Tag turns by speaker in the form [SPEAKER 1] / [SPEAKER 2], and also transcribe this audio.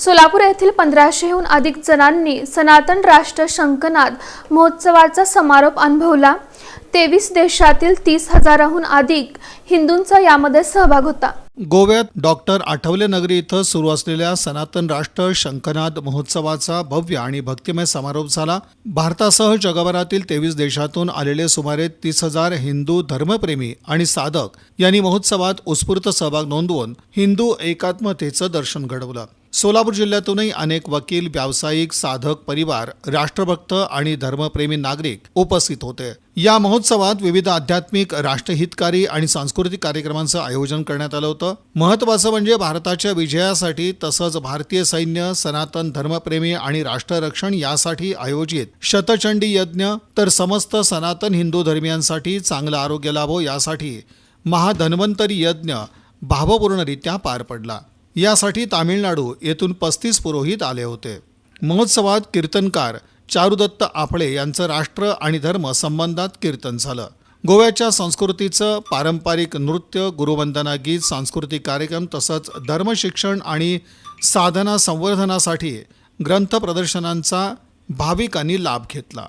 [SPEAKER 1] सोलापूर येथील पंधराशेहून अधिक जणांनी सनातन राष्ट्र शंखनाद महोत्सवाचा समारोप अनुभवला. तेवीस देशातील तीस हजाराहून अधिक हिंदूंचा यामध्ये सहभाग होता.
[SPEAKER 2] गोव्यात डॉक्टर आठवले नगरी इथं सुरू असलेल्या सनातन राष्ट्र शंखनाद महोत्सवाचा भव्य आणि भक्तिमय समारोप झाला. भारतासह जगभरातील तेवीस देशातून आलेले सुमारे तीस हजार हिंदू धर्मप्रेमी आणि साधक यांनी महोत्सवात उत्स्फूर्त सहभाग नोंदवून हिंदू एकात्मतेचं दर्शन घडवलं. सोलापूर जिल्ह्यातूनही अनेक वकील व्यावसायिक साधक परिवार राष्ट्रभक्त आणि धर्मप्रेमी नागरिक उपस्थित होते. या महोत्सवात विविध आध्यात्मिक राष्ट्रहितकारी आणि सांस्कृतिक कार्यक्रमांचं आयोजन करण्यात आलं होतं. महत्त्वाचं म्हणजे भारताच्या विजयासाठी तसंच भारतीय सैन्य सनातन धर्मप्रेमी आणि राष्ट्ररक्षण यासाठी आयोजित शतचंडी यज्ञ तर समस्त सनातन हिंदू धर्मियांसाठी चांगलं आरोग्य लाभो यासाठी महाधन्वंतरी यज्ञ भावपूर्णरित्या पार पडला. यासाठी तामिळनाडू येथून पस्तीस पुरोहित आले होते. महोत्सवात कीर्तनकार चारुदत्त आपळे यांचं राष्ट्र आणि धर्म संबंधात कीर्तन झालं. गोव्याच्या संस्कृतीचं पारंपरिक नृत्य गुरुवंदना गीत सांस्कृतिक कार्यक्रम तसंच धर्मशिक्षण आणि साधना संवर्धनासाठी ग्रंथ प्रदर्शनांचा भाविकांनी लाभ घेतला.